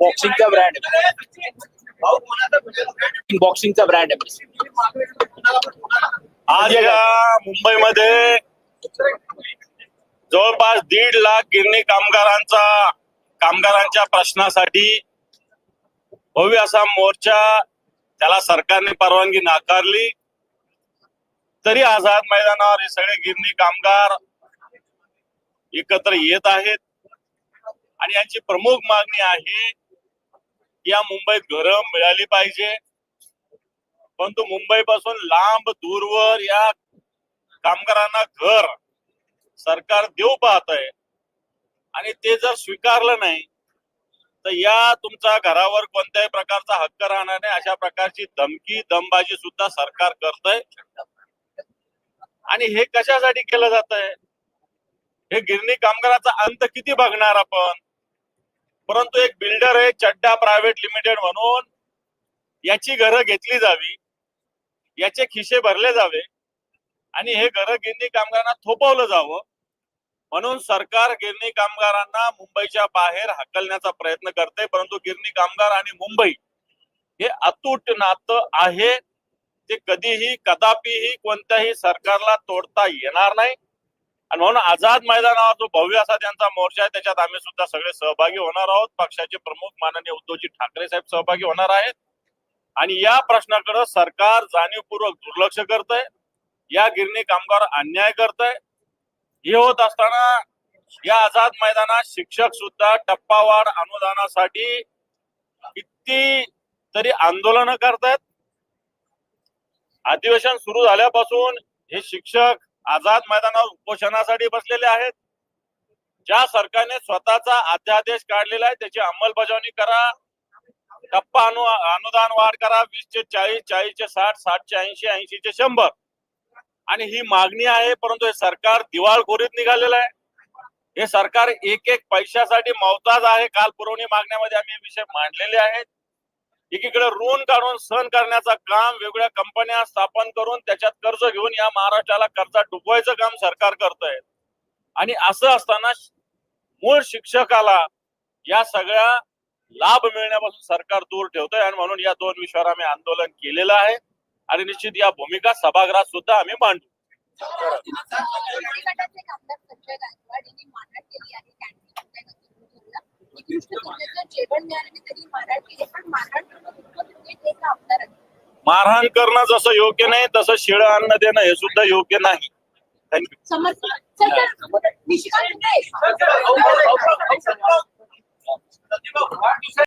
बॉक्सिंगचा brand आहे. बॉक्सिंगचा brand आहे. आज या मुंबईमध्ये जवळपास दीड लाख गिरणी कामगारांचा कामगारांच्या प्रश्नासाठी भव्य असा मोर्चा त्याला सरकारने परवानगी नाकारली. तरी आझाद मैदानावर हे सगळे गिरणी कामगार एकत्र येत आहेत. आणि यांची प्रमुख मागणी आहे या मुंबईत घरं मिळाली पाहिजे. परंतु मुंबईपासून लांब दूरवर या कामगारांना घर सरकार देऊ पाहत आहे आणि ते जर स्वीकारलं नाही तर या तुमच्या घरावर कोणत्याही प्रकारचा हक्क राहणार नाही. अशा प्रकारची धमकी दमबाजी सुद्धा सरकार करतय. आणि हे कशासाठी केलं जात आहे हे गिरणी कामगाराचा अंत किती बघणार आपण? परंतु एक बिल्डर आहे चड्डा प्रायव्हेट लिमिटेड म्हणून याची घरं घेतली जावी. याचे खिशे भरले जावे. आणि हे घरं गिरणी कामगारांना थोपवलं जावं. म्हणून सरकार गिरणी कामगारांना मुंबईच्या बाहेर हकलण्याचा प्रयत्न करते. परंतु गिरणी कामगार आणि मुंबई हे अतूट नातं आहे. ते कधीही कदापिही कोणत्याही सरकारला तोडता येणार नाही. आणि म्हणून आझाद मैदानावर जो भव्य असा त्यांचा मोर्चा आहे त्याच्यात आम्ही सुद्धा सगळे सहभागी होणार आहोत. पक्षाचे प्रमुख माननीय उद्धवजी ठाकरे साहेब सहभागी होणार आहेत. आणि या प्रश्नाकडे सरकार जाणीवपूर्वक दुर्लक्ष करत आहे या गिरणी कामगार अन्याय करत आहे हे होत असताना या आझाद मैदानात शिक्षक सुद्धा टप्पावाढ अनुदानासाठी किती तरी आंदोलन करतायत. अधिवेशन सुरू झाल्यापासून हे शिक्षक आझाद मैदानावर उपोषणासाठी बसलेले आहेत. ज्या सरकारने स्वतःचा अध्यादेश काढलेला आहे त्याची अंमलबजावणी करा. टप्पा अनु अनुदान वाढ करा वीसचे चाळीस चाळीसचे साठ साठचे ऐंशी ऐंशीचे शंभर. आणि ही मागणी आहे परंतु हे सरकार दिवाळखोरीत निघालेलं आहे. हे सरकार एक एक पैशासाठी मौताज आहे. काल पुरवणी मागण्यामध्ये आम्ही विषय मांडलेले आहेत. एकीकडे ऋण काढून सहन करण्याचं काम वेगवेगळ्या कंपन्या स्थापन करून त्याच्यात कर्ज घेऊन या महाराष्ट्राला कर्जात डुबवायचं काम सरकार करतंय. आणि असं असताना मूळ शिक्षकाला या सगळ्या लाभ मिळण्यापासून सरकार दूर ठेवतोय आणि म्हणून या दोन विषयावर आम्ही आंदोलन केलेलं आहे. आणि निश्चित या भूमिका सभागृहात सुद्धा आम्ही मांडू. मारहाण करणं म्हणजे जसं योग्य नाही तसं शिळं अन्न देणं हे सुद्धा योग्य नाही थँक्यू